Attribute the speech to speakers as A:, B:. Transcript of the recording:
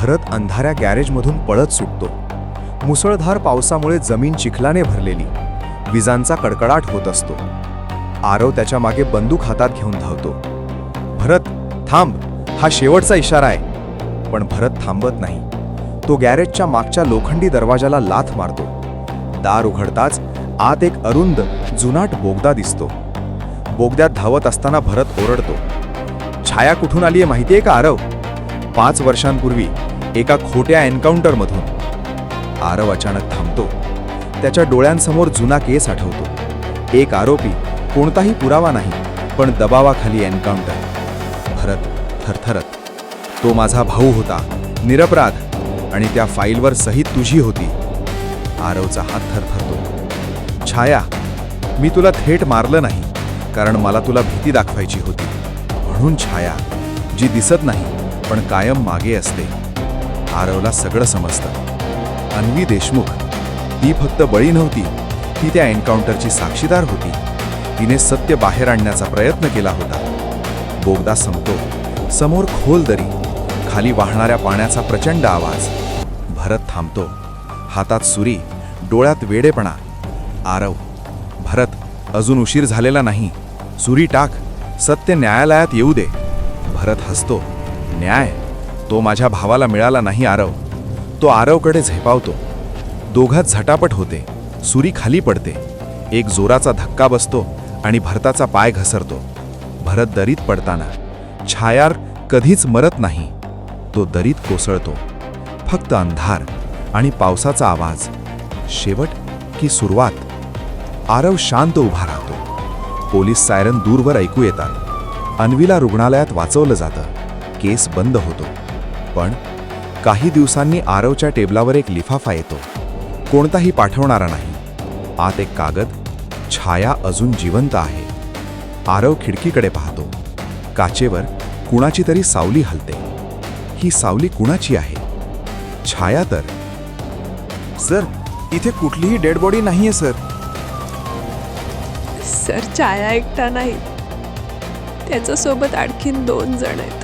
A: भरत अंधाऱ्या गॅरेजमधून पळत सुटतो. मुसळधार पावसामुळे जमीन चिखलाने भरलेली. विजांचा कडकडाट होत असतो. आरव त्याच्यामागे बंदूक हातात घेऊन धावतो. भरत थांब हा शेवटचा इशारा आहे. पण भरत थांबत नाही. तो गॅरेजच्या मागच्या लोखंडी दरवाजाला लाथ मारतो. दार उघडताच आत एक अरुंद जुनाट बोगदा दिसतो. बोगद्यात धावत असताना भरत ओरडतो. छाया कुठून आलीये माहितीये का आरव? पाच वर्षांपूर्वी एका खोट्या एन्काउंटरमधून. आरव अचानक थांबतो. त्याच्या डोळ्यांसमोर जुना केस आठवतो. एक आरोपी कोणताही पुरावा नाही पण दबावाखाली एन्काउंटर. भरत थरथरत. तो माझा भाऊ होता निरपराध आणि त्या फाईलवर सही तुझी होती. आरवचा हात थरथरतो. छाया मी तुला थेट मारलं नाही कारण मला तुला भीती दाखवायची होती. म्हणून छाया जी दिसत नाही पण कायम मागे असते. आरवला सगळं समजतं. अन्वी देशमुख ती फक्त बळी नव्हती ती त्या एन्काउंटरची साक्षीदार होती. तिने सत्य बाहेर आणण्याचा प्रयत्न केला होता. बोगदा संपतो समोर खोल दरी खाली वाहणाऱ्या पाण्याचा प्रचंड आवाज. भरत थांबतो हातात सुरी डोळ्यात वेडेपणा. आरव भरत अजून उशीर झालेला नाही. सुरी टाक सत्य न्यायालयात येऊ दे. भरत हसतो न्याय. तो माझ्या भावाला मिळाला नाही आरव. तो आरवकडे झेपावतो. दोघात झटापट होते. सुरी खाली पडते. एक जोराचा धक्का बसतो आणि भरताचा पाय घसरतो. भरत दरीत पडताना. छायार कधीच मरत नाही. तो दरीत कोसळतो. फक्त अंधार आणि पावसाचा आवाज. शेवट की सुरुवात. आरव शांत उभा राहतो. पोलीस सायरन दूरवर ऐकू येतात. अन्वीला रुग्णालयात वाचवलं जातं. केस बंद होतो. पण काही दिवसांनी आरवच्या टेबलावर एक लिफाफा येतो. कोणताही पाठवणारा नाही. आत एक कागद छाया अजून जिवंत आहे. आरव खिडकीकडे पाहतो. काचेवर कुणाची तरी सावली हलते. ही सावली कुणाची आहे? छाया तर? सर इथे कुठलीही डेड बॉडी नाहीये सर.
B: सर छाया एकटा नाही. त्याच्यासोबत आणखीन दोन जण आहेत.